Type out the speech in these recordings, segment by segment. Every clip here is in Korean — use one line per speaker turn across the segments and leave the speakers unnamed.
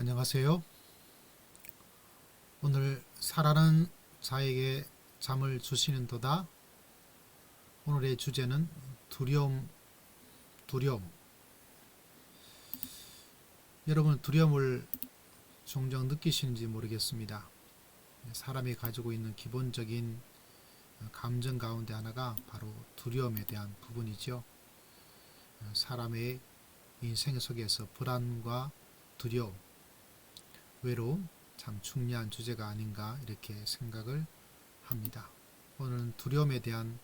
안녕하세요. 오늘 살아는 자에게 잠을 주시는 도다. 오늘의 주제는 두려움, 두려움. 여러분 두려움을 종종 느끼시는지 모르겠습니다. 사람이 가지고 있는 기본적인 감정 가운데 하나가 바로 두려움에 대한 부분이죠. 사람의 인생 속에서 불안과 두려움, 외로움 참 중요한 주제가 아닌가 이렇게 생각을 합니다. 오늘은 두려움에 대한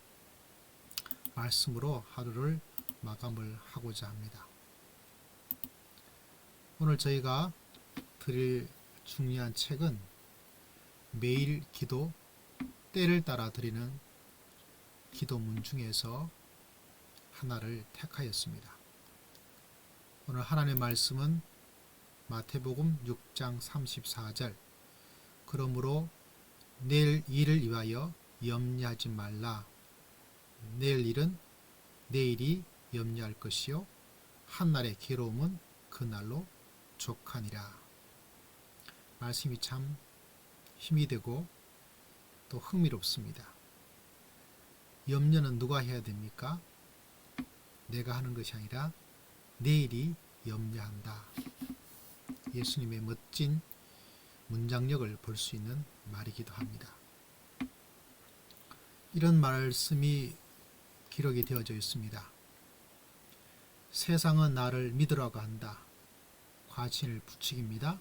말씀으로 하루를 마감을 하고자 합니다. 오늘 저희가 드릴 중요한 책은 매일 기도 때를 따라 드리는 기도문 중에서 하나를 택하였습니다. 오늘 하나님의 말씀은 마태복음 6장 34절 그러므로 내일 일을 위하여 염려하지 말라 내일 일은 내일이 염려할 것이요 한날의 괴로움은 그날로 족하니라 말씀이 참 힘이 되고 또 흥미롭습니다. 염려는 누가 해야 됩니까? 내가 하는 것이 아니라 내일이 염려한다. 예수님의 멋진 문장력을 볼 수 있는 말이기도 합니다. 이런 말씀이 기록이 되어져 있습니다. 세상은 나를 믿으라고 한다. 과신을 부추깁니다.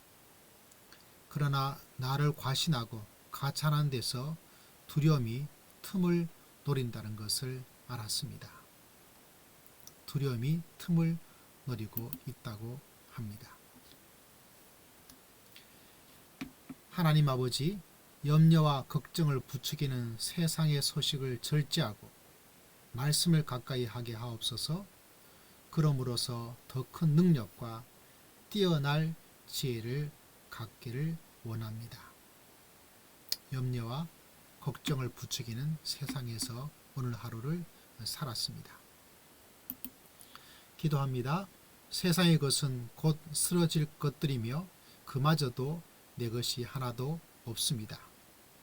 그러나 나를 과신하고 가찬한 데서 두려움이 틈을 노린다는 것을 알았습니다. 두려움이 틈을 노리고 있다고 합니다. 하나님 아버지 염려와 걱정을 부추기는 세상의 소식을 절제하고 말씀을 가까이 하게 하옵소서 그럼으로써 더큰 능력과 뛰어날 지혜를 갖기를 원합니다. 염려와 걱정을 부추기는 세상에서 오늘 하루를 살았습니다. 기도합니다. 세상의 것은 곧 쓰러질 것들이며 그마저도 내 것이 하나도 없습니다.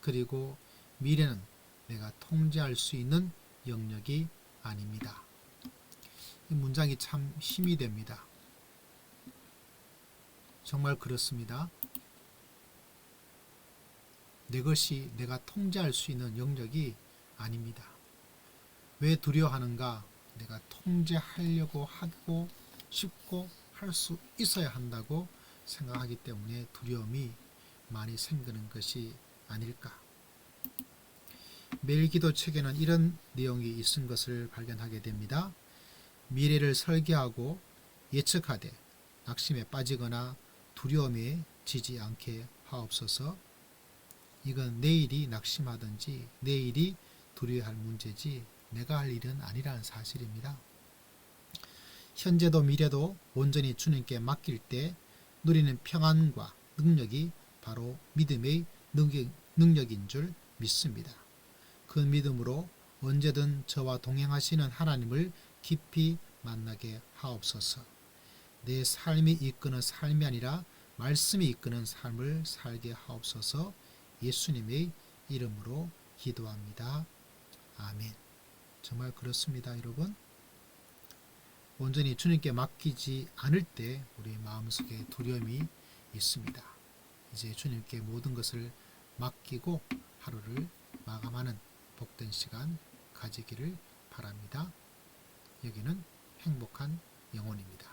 그리고 미래는 내가 통제할 수 있는 영역이 아닙니다. 이 문장이 참 힘이 됩니다. 정말 그렇습니다. 내 것이 내가 통제할 수 있는 영역이 아닙니다. 왜 두려워하는가? 내가 통제하려고 하고 싶고 할 수 있어야 한다고 생각하기 때문에 두려움이 많이 생기는 것이 아닐까. 매일 기도 책에는 이런 내용이 있은 것을 발견하게 됩니다. 미래를 설계하고 예측하되 낙심에 빠지거나 두려움에 지지 않게 하옵소서. 이건 내일이 낙심하든지 내일이 두려워할 문제지 내가 할 일은 아니라는 사실입니다. 현재도 미래도 온전히 주님께 맡길 때 누리는 평안과 능력이 바로 믿음의 능력 인 줄 믿습니다. 그 믿음으로 언제든 저와 동행하시는 하나님을 깊이 만나게 하옵소서. 내 삶이 이끄는 삶이 아니라 말씀이 이끄는 삶을 살게 하옵소서. 예수님의 이름으로 기도합니다. 아멘. 정말 그렇습니다, 여러분. 온전히 주님께 맡기지 않을 때 우리 마음속에 두려움이 있습니다. 이제 주님께 모든 것을 맡기고 하루를 마감하는 복된 시간 가지기를 바랍니다. 여기는 행복한 영혼입니다.